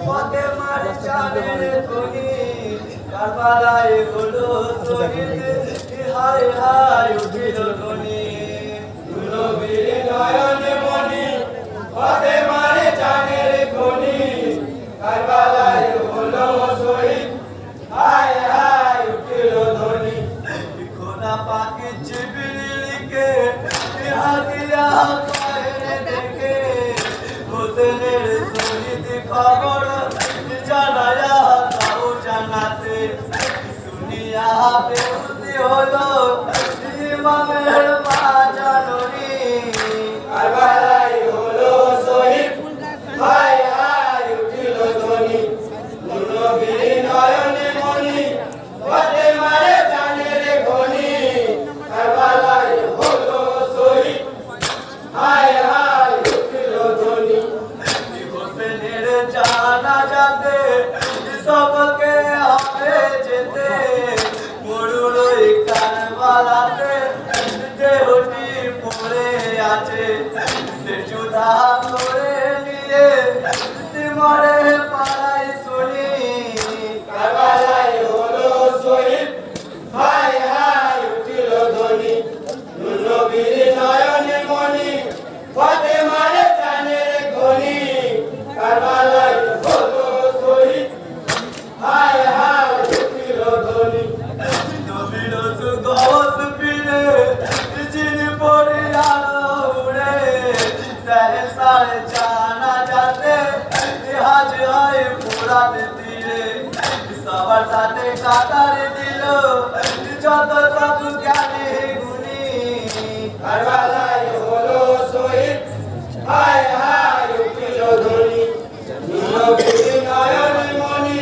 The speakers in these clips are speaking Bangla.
পথে মার চাঁদের খনি কারবালায় হলো শহীদ হায় হায় উঠিল খনি নবীর নয়ন মনি পথে মারে চাঁদের খনি, কারবালায় হায় হায় উঠিল ধ্বনি। খোদা পাকে জিবরিলকে হাকিয়া করে দেখে হোসেনের শহীদ খবর জানায়া তাও জানাতে। শুনিয়া বেহুসি হলো ইমামের জানা যাতে সকলকে হবে যেতে মরুল কারবালাতে। দেহটি পড়ে আছে সে যুধা সাথে কাতার দিল। যত সব জ্ঞানী গুণী। কারবালায় হলো শহীদ। হায় হায় উঠিল ধ্বনি নবীর নয়ন মনি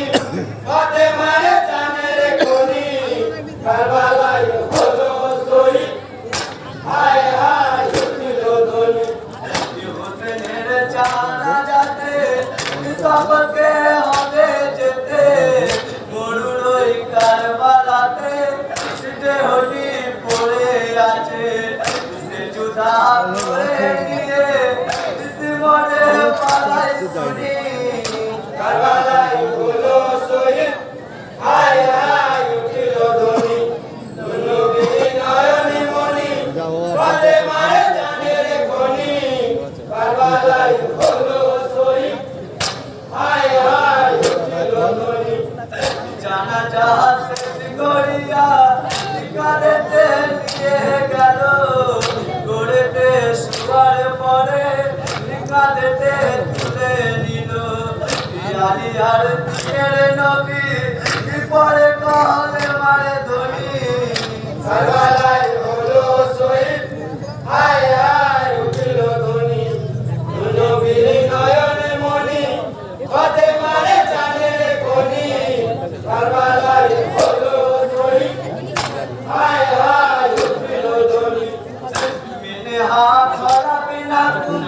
পথে মারে জানের খনি। কারবালায় হলো শহীদ। হায় হায় উঠিল ধ্বনি হোসেনের জানা যাতে সবকে শেষ করিয়া কাঁদেতে নিয়ে গেল। কাঁদেতে তুলে নিল। আলিয়ার দিকের নবী পরে কহলে মারে ধনি। কারবালায় হলো শহীদ, হায় হায় উঠিল ধ্বনি নবীর নয়নে মনি পথে মারে জানের খনি কারবালায় হলো শহীদ, হায় হাত ধরা বিনা কুল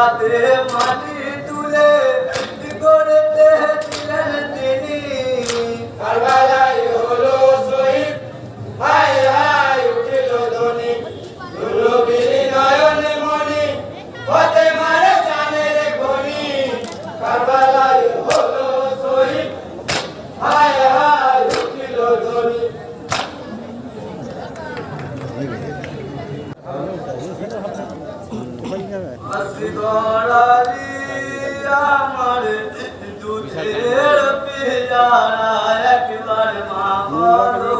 হাতে মাটি তুলে গড়েতে ছিলেন তিনি। কারবালায় হলো শহীদ হায় হায় উঠিল ধ্বনি। নবীর নয়নে মনি পথে মারে জানের খনি। কারবালায় হলো শহীদ হায় হায় উঠিল ধ্বনি। আসগরারি আমার দুধের পেয়ারা একবার মা বলো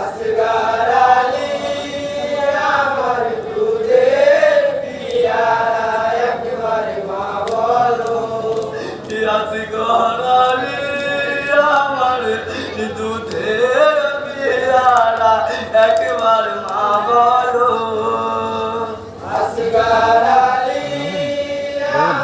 আসগরারি আমার দুধের পেয়ারা একবার মা বলো আসগরারি আমার দুধের পেয়ারা একবার মা বলো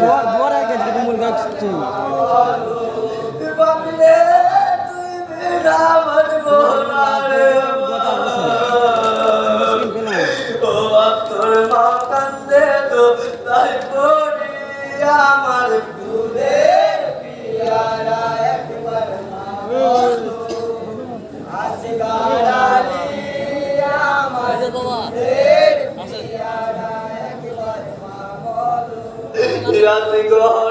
মুরগা রাত গহরা